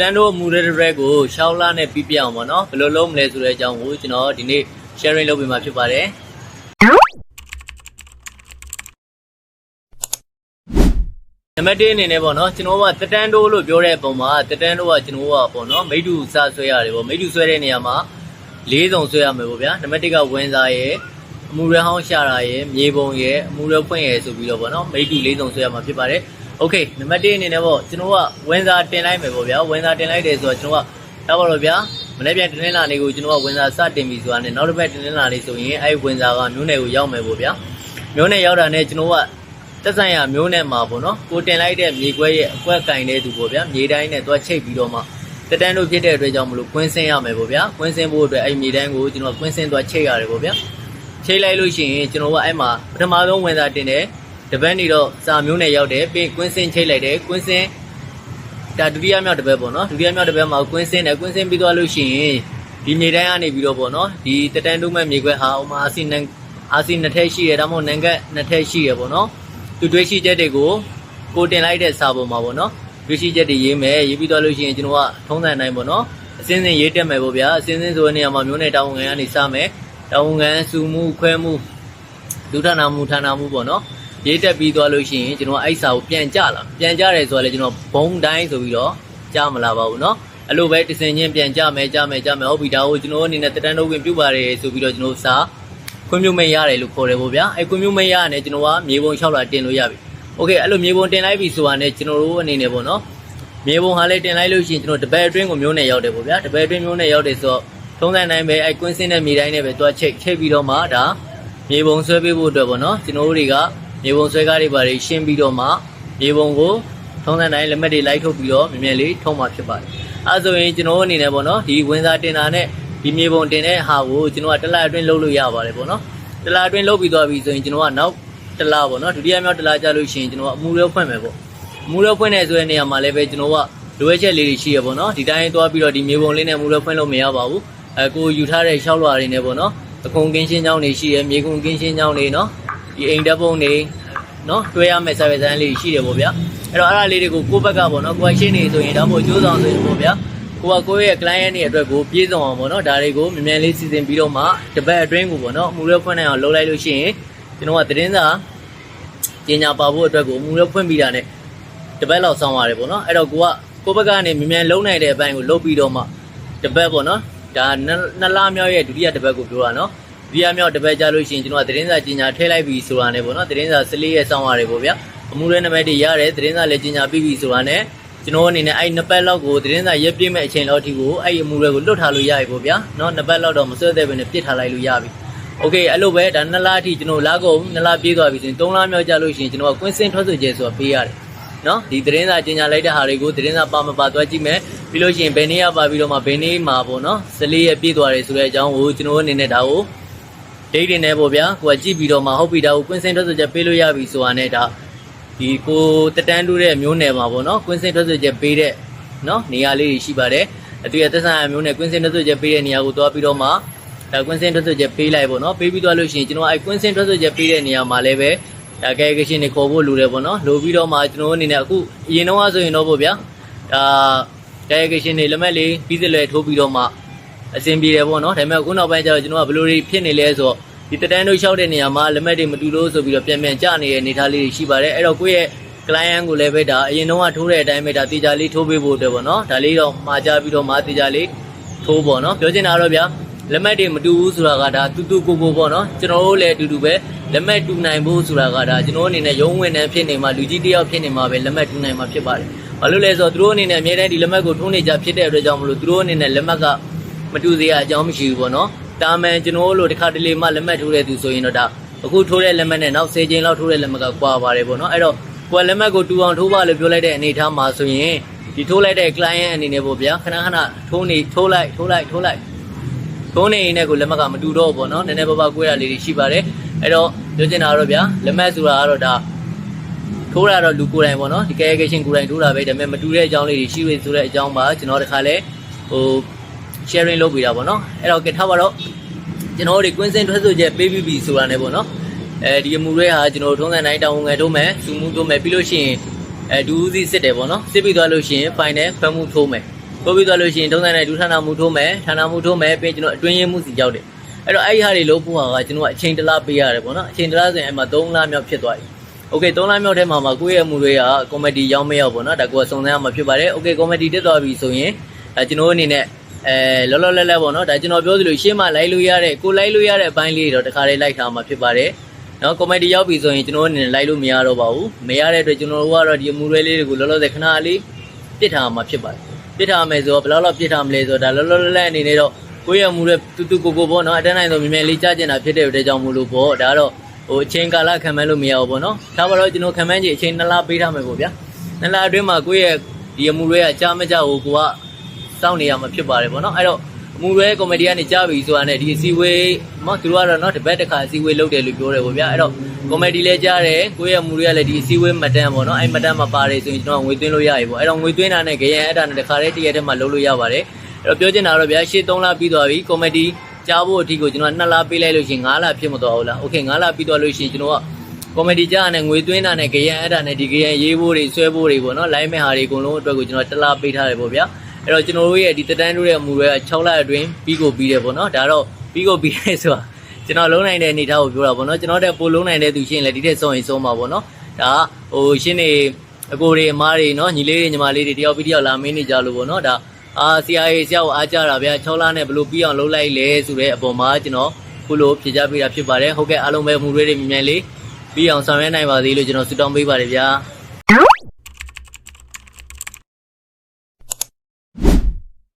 တန်တို့မူရဲရဲကိုရှောင်းလာနဲ့ပြပြအောင်ပေါ့နော်ဘယ်လိုလုပ်မလဲဆိုတဲ့အကြောင်းကိုကျွန်တော်ဒီနေ့ sharing လုပ်ပေးမှာဖြစ်ပါတယ်နံပါတ်1အနေနဲ့ပေါ့နော်ကျွန်တော်ကတတန်တိုးလို့ပြောတဲ့ပုံမှာတတန်တိုးကကျွန်တော်ကပေါ့နော်မိတူစားဆွဲရတယ်ပေါ့မိတူဆွဲတဲ့နေရာမှာ၄စုံဆွဲရမယ်ပေါ့ဗျာနံပါတ်1ကဝင်စားရဲ့အမူရဟောင်းရှာတာရဲ့မြေပုံရဲ့အမူရဖွင့်ရဲ့ဆိုပြီးတော့ပေါ့နော်မိတူ၄စုံဆွဲရမှာဖြစ်ပါတယ် โอเคနံပါတ်1အနေနဲ့ပေါ့ကျွန်တော်ကဝင်စားတင်လိုက်မယ်ပေါ့ဗျာဝင်စားတင်လိုက်တယ်ဆိုတော့ကျွန်တော်ကတော့ပါတော့ဗျာမနေ့ပြန်တင်လာနေကိုကျွန်တော်ကဝင်စားစတင်ပြီဆိုတာနဲ့နောက်တစ်ပတ်တင်လာနေဆိုရင်အဲ့ဝင်စားကမျိုးနယ်ကိုရောက်မယ်ပေါ့ဗျာမျိုးနယ်ရောက်တာနဲ့ကျွန်တော်က တက်ဆိုင်ရမျိုးနဲ့မှာပေါ့နော်ကိုတင်လိုက်တဲ့မြေခွဲရဲ့အကွက်ကင်တဲ့သူပေါ့ဗျာမြေတိုင်းနဲ့သွားချိတ်ပြီးတော့မှတက်တန်းတို့ဖြစ်တဲ့အတွက်ကြောင့်မလို့ကွင်းစင်းရမယ်ပေါ့ဗျာကွင်းစင်းဖို့အတွက်အဲ့မြေတိုင်းကိုကျွန်တော်ကွင်းစင်းသွားချိတ်ရတယ်ပေါ့ဗျာချိတ်လိုက်လို့ရှိရင်ကျွန်တော်ကအဲ့မှာပထမဆုံးဝင်စားတင်တယ် တပတ်နေတော့စာမျိုးနဲ့ရောက်တယ်ပြီးကွင်းစင်းချိတ်လိုက်တယ်ကွင်းစင်းဒါဒုတိယမြောက်တစ်ပတ်ပေါ့နော်ဒုတိယမြောက်တစ်ပတ်မှာကွင်းစင်းတယ်ကွင်းစင်းပြီးသွားလို့ရှိရင်ဒီမြေတိုင်းကနေပြီးတော့ပေါ့နော်ဒီတက်တန်းတို့မဲ့မြေခွဲဟာဥမာအာစီနန်အာစီနှစ်ထက်ရှိရဒါမှမဟုတ်နန်ကတ်နှစ်ထက်ရှိရပေါ့နော်သူတွေးရှိချက်တွေကိုကိုတင်လိုက်တဲ့စာပေါ်မှာပေါ့နော်တွေးရှိချက်တွေရေးမယ်ရေးပြီးတော့လို့ရှိရင်ကျွန်တော်ကထုံးစံတိုင်းပေါ့နော်အစင်းစင်းရေးတက်မယ်ပေါ့ဗျာအစင်းစင်းဆိုတဲ့နေရာမှာမျိုးနဲ့တောင်းငံကနေစမယ်တောင်းငံစုမှုခွဲမှုဒုဌာနာမှုဌာနာမှုပေါ့နော် ရေးတက်ပြီးသွားလို့ရှိရင်ကျွန်တော်အဲ့စာကိုပြန်ကြလာပြန်ကြတယ်ဆိုတော့လေကျွန်တော်ဘုံတိုင်းဆိုပြီးတော့ကြားမလာပါဘူးနော်အဲ့လိုပဲတစင်ချင်းပြန်ကြမယ်ကြမယ်ကြမယ်ဟုတ်ပြီဒါကိုကျွန်တော်အနေနဲ့တတန်းတော့ဝင်ပြုပါတယ်ဆိုပြီးတော့ကျွန်တော်စာ ခွင့်ပြုမိတ်ရတယ်လို့ခေါ်တယ်ပေါ့ဗျာအဲခွင့်ပြုမိတ်ရနဲ့ကျွန်တော်ကမြေပုံ6လာတင်လို့ရပြီโอเคအဲ့လိုမြေပုံတင်လိုက်ပြီဆိုတာနဲ့ကျွန်တော်တို့အနေနဲ့ပေါ့နော်မြေပုံဟာလည်းတင်လိုက်လို့ရှိရင်ကျွန်တော်တပည့်အတွင်းကိုမျိုးနဲ့ရောက်တယ်ပေါ့ဗျာတပည့်အတွင်းမျိုးနဲ့ရောက်တယ်ဆိုတော့ထုံးစံတိုင်းပဲအဲကွင်းစင်းတဲ့မြေတိုင်းနဲ့ပဲတွားချိတ်ချိတ်ပြီးတော့မှဒါမြေပုံဆွဲပေးဖို့အတွက်ပေါ့နော်ကျွန်တော်တို့တွေက မြေပုံဆွဲကားတွေပါတွေရှင်းပြီးတော့မှမြေပုံကိုထုံးစံတိုင်းလက်မှတ်တွေလိုက်ထုတ်ပြီးတော့မြင်မြင်လေးထုံးမှာဖြစ်ပါတယ်အဲဆိုရင်ကျွန်တော်တို့အနေနဲ့ပေါ့နော်ဒီဝင်စားတင်တာနဲ့ဒီမြေပုံတင်တဲ့ဟာကိုကျွန်တော်ကတစ်လအတွင်းလုပ်လို့ရပါတယ်ပေါ့နော်တလားအတွင်းလုပ်ပြီးသွားပြီဆိုရင်ကျွန်တော်ကနောက်တလားပေါ့နော်ဒုတိယမြောက်တလားကြာလို့ရှိရင်ကျွန်တော်ကအမူရောဖွင့်မယ်ပေါ့အမူရောဖွင့်နေဆိုတဲ့နေရာမှာလည်းပဲကျွန်တော်ကလိုအပ်ချက်လေးတွေရှိရပေါ့နော်ဒီတိုင်းသွားပြီးတော့ဒီမြေပုံလေးနဲ့အမူရောဖွင့်လို့မရပါဘူးအဲကိုယူထားတဲ့ရှောက်လွှာတွေနဲ့ပေါ့နော်အကုန်ကင်းရှင်းချောင်းတွေရှိရမြေကုန်ကင်းရှင်းချောင်းတွေနော် ဒီအိမ်ဓာတ်ပုံတွေနော်တွဲရမယ့် service ဆိုင်လေးရှိတယ်ပေါ့ဗျာအဲ့တော့အဲ့ဒါလေးတွေကိုကိုယ့်ဘက်ကပေါ့နော်ကိုယ်ရှင်းနေဆိုရင်ဒါမှမဟုတ်ကြိုးဆောင်ဆိုရင်ပေါ့ဗျာကိုကကိုယ့်ရဲ့ client တွေအတွက်ကိုပြေဆုံးအောင်ပေါ့နော်ဒါတွေကိုမြန်မြန်လေးစီစဉ်ပြီးတော့မှတပတ်အတွင်းကိုပေါ့နော်အမှုရဖွင့်နိုင်အောင်လုပ်လိုက်လို့ရှိရင်ကျွန်တော်ကသတင်းစာပညာပါဖို့အတွက်ကိုအမှုရဖွင့်ပြီးတာ ਨੇ တပတ်လောက်ဆောင်းရတယ်ပေါ့နော်အဲ့တော့ကိုကကိုယ့်ဘက်ကနေမြန်မြန်လုံးနိုင်တဲ့အပိုင်းကိုလုပ်ပြီးတော့မှတပတ်ပေါ့နော်ဒါနှစ်လမြောက်ရဲ့ဒုတိယတပတ်ကိုပြောတာနော် ဒုတိယမြောက်တပတ်ကြာလို့ရှိရင်ကျွန်တော်ကသတင်းစာပညာထည့်လိုက်ပြီဆိုတာ ਨੇ ပေါ့နော်သတင်းစာ14ရက်ဆောင်းရတယ်ပေါ့ဗျာအမှုရဲနံပါတ်တွေရတယ်သတင်းစာလည်းပညာပြီးပြီဆိုတာ ਨੇ ကျွန်တော်အနေနဲ့အဲ့နှစ်ပတ်လောက်ကိုသတင်းစာရက်ပြည့်မဲ့အချိန်လောက်ထိကိုအဲ့ဒီအမှုတွေကိုလွတ်ထားလို့ရပြီပေါ့ဗျာเนาะနှစ်ပတ်လောက်တော့မစွဲတဲ့ဘဲနဲ့ပြစ်ထားလိုက်လို့ရပြီโอเคအဲ့လိုပဲဒါနှစ်လအထိကျွန်တော်လာကုန်နှစ်လပြေးသွားပြီဆိုရင်သုံးလမြောက်ကြာလို့ရှိရင်ကျွန်တော်ကကွင်းစင်းထွက်ဆိုကျဲဆိုတာပေးရတယ်เนาะဒီသတင်းစာကြီးညာလိုက်တဲ့ဟာတွေကိုသတင်းစာပါမပါသွားကြည့်မယ်ပြီးလို့ရှိရင်ဘယ်နေ့ရပါပြီးတော့မှဘယ်နေ့မှာပေါ့เนาะ14ရက်ပြေးသွားတယ်ဆိုတဲ့အကြောင်းကိုကျွန်တော်အနေနဲ့ဒါကို ဒိတ်တွေနဲ့ပေါ့ဗျာကိုကကြည့်ပြီးတော့မှဟုတ်ပြီဒါကိုကွင်းစင်းထွက်ဆိုကျဲပေးလို့ရပြီဆိုတာနဲ့ဒါဒီကိုတတန်းတူးတဲ့မျိုးနယ်မှာပေါ့နော်ကွင်းစင်ထွက်ဆိုချက်ပေးတဲ့နော်နေရာလေးတွေရှိပါတယ်အတူရသက်ဆိုင်ရာမျိုးနယ်ကွင်းစင်ထွက်ဆိုချက်ပေးတဲ့နေရာကိုသွားပြီးတော့မှဒါကွင်းစင်ထွက်ဆိုချက်ပေးလိုက်ပေါ့နော်ပေးပြီးသွားလို့ရှိရင်ကျွန်တော်အဲကွင်းစင်ထွက်ဆိုချက်ပေးတဲ့နေရာမှာလည်းပဲဒါကဲကရှင်တွေခေါ်ဖို့လိုတယ်ပေါ့နော်လိုပြီးတော့မှကျွန်တော်အနေနဲ့အခုအရင်တော့ဆိုရင်တော့ပေါ့ဗျာဒါကဲကရှင်တွေလက်မှတ်လေးပြီးစလွယ်ထိုးပြီးတော့မှ အဆင်ပြေတယ်ပေါ့နော်ဒါပေမဲ့အခုနောက်ပိုင်းကျတော့ကျွန်တော်ကဘယ်လိုတွေဖြစ်နေလဲဆိုတော့ဒီတတန်းတို့လျှောက်တဲ့နေရာမှာလက်မှတ်တွေမတူလို့ဆိုပြီးတော့ပြန်ပြန်ကြနေတဲ့အနေအထားလေးတွေရှိပါတယ်အဲ့တော့ကိုယ့်ရဲ့ client ကိုလည်းပဲဒါအရင်တော့ကထိုးတဲ့အတိုင်းပဲဒါတေချာလေးထိုးပေးဖို့အတွက်ပေါ့နော်ဒါလေးတော့မှာကြပြီးတော့မှာတေချာလေးထိုးပေါ့နော်ပြောချင်တာတော့ဗျာလက်မှတ်တွေမတူဘူးဆိုတာကဒါတူတူကိုကိုပေါ့နော်ကျွန်တော်တို့လည်းအတူတူပဲလက်မှတ်တူနိုင်ဖို့ဆိုတာကဒါကျွန်တော်အနေနဲ့ရုံးဝင်နေဖြစ်နေမှာလူကြီးတယောက်ဖြစ်နေမှာပဲလက်မှတ်တူနိုင်မှာဖြစ်ပါတယ်ဘာလို့လဲဆိုတော့သူတို့အနေနဲ့အများတန်းဒီလက်မှတ်ကိုထိုးနေကြဖြစ်တဲ့အတွက်ကြောင့်မလို့သူတို့အနေနဲ့လက် မှတ်ကမတူသေးရအကြောင်းမရှိဘူးပေါ့နော်တာမန်ကျွန်တော်တို့လိုတစ်ခါတလေမှလက်မှတ်ထိုးတဲ့သူဆိုရင်တော့ဒါအခုထိုးတဲ့လက်မှတ်နဲ့နောက်10ချိန်လောက်ထိုးတဲ့လက်မှတ်ကကွာပါတယ်ပေါ့နော်အဲ့တော့ကိုယ်လက်မှတ်ကိုတူအောင်ထိုးပါလို့ပြောလိုက်တဲ့အနေအထားမှာဆိုရင်ဒီထိုးလိုက်တဲ့ client အနေနဲ့ပေါ့ဗျာခဏခဏထိုးနေထိုးလိုက်ထိုးလိုက်ထိုးလိုက်ထိုးနေရင်လည်းကိုယ်လက်မှတ်ကမတူတော့ဘူးပေါ့နော်နည်းနည်းပါးပါးကွဲတာလေးတွေရှိပါတယ်အဲ့တော့ပြောချင်တာကတော့ဗျာလက်မှတ်ဆိုတာကတော့ဒါထိုးတာတော့လူကိုယ်တိုင်ပေါ့နော်ဒီ calculation ကိုယ်တိုင်ထိုးတာပဲဒါပေမဲ့မတူတဲ့အကြောင်းလေးတွေရှိရဆိုတဲ့အကြောင်းပါကျွန်တော်တခါလဲဟို sharing လုပ်ပေးတာပေါ့နော်အဲ့တော့ကဲထားပါတော့ကျွန်တော်တို့ကွင်းစင်ထွက်ဆိုချက်ပေးပြီးပြီဆိုတာ ਨੇ ပေါ့နော် အဲဒီအမှုတွေဟာကျွန်တော်ထုံးစံတိုင်းတောင်းငယ်ထိုးမယ်စူမှုထိုးမယ်ပြီးလို့ရှိရင်အဲဒူးဦးစီးစစ်တယ်ပေါ့နော်စစ်ပြီးသွားလို့ရှိရင်ဖိုင်နဲ့ဖမ်းမှုထိုးမယ် ပို့ပြီးသွားလို့ရှိရင်ထုံးစံနဲ့ဒုဌာနမှုထိုးမယ်ဌာနမှုထိုးမယ်ပြီးကျွန်တော်အတွင်းရင်းမှုစီရောက်တယ်အဲ့တော့အဲ့ဒီဟာတွေလို့ဖို့ဟာကကျွန်တော်အချိန်တလားပေးရတယ်ပေါ့နော်အချိန်တလားဆိုရင်အဲ့မှာ3လမြောက်ဖြစ်သွားပြီโอเค3လမြောက်ထဲမှာမှာကိုယ့်ရဲ့မှုတွေကကော်မတီရောက်မရောက်ပေါ့နော်ဒါကိုယ်စုံစမ်းရမှာဖြစ်ပါတယ်โอเคကော်မတီတက်သွားပြီဆိုရင်ဒါကျွန်တော်အနေနဲ့ အဲလောလောလတ်လတ်ပေါ့နော်ဒါကျွန်တော်ပြောသလိုရှင်းမလိုက်လို့ရတဲ့ကိုလိုက်လို့ရတဲ့အပိုင်းလေးတွေတော့တခါလေးလိုက်ထားမှာဖြစ်ပါတယ်နော်ကွန်မတီရောက်ပြီဆိုရင်ကျွန်တော်အနေနဲ့လိုက်လို့မရတော့ပါဘူးမရတဲ့အတွက်ကျွန်တော်တို့ကတော့ဒီအမှုတွေလေးတွေကိုလောလောဆယ်ခဏလေးပြစ်ထားမှာဖြစ်ပါတယ်ပြစ်ထားမယ်ဆိုတော့ဘယ်လောက်လောက်ပြစ်ထားမလဲဆိုတော့ဒါလောလောလတ်လတ်အနေနဲ့တော့ကိုယ့်ရဲ့အမှုတွေတူတူကိုကိုပေါ့နော်အတန်းနိုင်ဆုံးမြင်မြင်လေးကြားကျင်တာဖြစ်တဲ့အတွက်ကြောင့်မို့လို့ပေါ့ဒါကတော့ဟိုအချိန်ကာလခံမှန်းလို့မရဘူးပေါ့နော်ဒါပါတော့ကျွန်တော်ခံမှန်းကြည့်အချိန်နှစ်လပေးထားမယ်ပေါ့ဗျာနှစ်လအတွင်းမှာကိုယ့်ရဲ့ဒီအမှုတွေကကြားမကြဘူးကိုက စောင့်နေရမှာဖြစ်ပါတယ်ပေါ့နော်အဲ့တော့ အမှုရဲကော်မတီကနေကြားပြီဆိုတာနဲ့ဒီအစည်းအဝေးမသူတို့ကတော့เนาะတစ်ပတ်တစ်ခါအစည်းအဝေးလုပ်တယ်လို့ပြောတယ်ပေါ့ဗျာအဲ့တော့ကော်မတီလည်းကြားတယ်ကိုယ့်ရဲ့အမှုတွေကလည်းဒီအစည်းအဝေးမှတ်တမ်းပေါ့နော်အဲ့မှတ်တမ်းမှာပါတယ်ဆိုရင်ကျွန်တော်ငွေသွင်းလို့ရပြီပေါ့အဲ့တော့ငွေသွင်းတာနဲ့ကြရန်အဲ့ဒါနဲ့တစ်ခါတည်းတရက်တည်းမှာလုပ်လို့ရပါတယ်အဲ့တော့ပြောချင်တာတော့ဗျာရှေ့3လပြီးသွားပြီကော်မတီကြားဖို့အထိကိုကျွန်တော်2လပေးလိုက်လို့ရှိရင်9လဖြစ်မသွားဘူးလားโอเค9လပြီးသွားလို့ရှိရင်ကျွန်တော်က ကော်မတီကြားနဲ့ငွေသွင်းတာနဲ့ကြရန်အဲ့ဒါနဲ့ဒီကြရန်ရေးဖို့တွေဆွဲဖို့တွေပေါ့နော်လိုင်းမဲ့ဟာတွေအကုန်လုံးအတွက်ကိုကျွန်တော်တစ်လားပေးထားတယ်ပေါ့ဗျာ အဲ့တော့ကျွန်တော်တို့ရဲ့ဒီတက်တန်းတို့ရဲ့အမှုတွေက6လအတွင်းပြီးကိုပြီးတယ်ပေါ့နော်ဒါတော့ပြီးကိုပြီးရဲဆိုတာကျွန်တော်လုံးနိုင်တဲ့အနေထားကိုပြောတာပေါ့နော်ကျွန်တော်တဲ့ပိုလုံးနိုင်တဲ့သူရှင်းလဲဒီထက်ဆုံးရင်ဆုံးပါပေါ့နော်ဒါဟိုရှင်းနေအကိုတွေအမားတွေနော်ညီလေးတွေညီမလေးတွေတယောက်ပြီးတယောက်လာမင်းနေကြလို့ပေါ့နော်ဒါအာဆရာကြီးဆရာကိုအားကြတာဗျာ6လနဲ့ဘလို့ပြီးအောင်လုပ်လိုက်လဲဆိုတဲ့အပေါ်မှာကျွန်တော်ခုလိုဖြေချပေးတာဖြစ်ပါတယ်ဟုတ်ကဲ့အားလုံးပဲအမှုတွေတွေမြင်မြန်လေးပြီးအောင်ဆောင်ရွက်နိုင်ပါသေးလို့ကျွန်တော်ဆုတောင်းပေးပါတယ်ဗျာ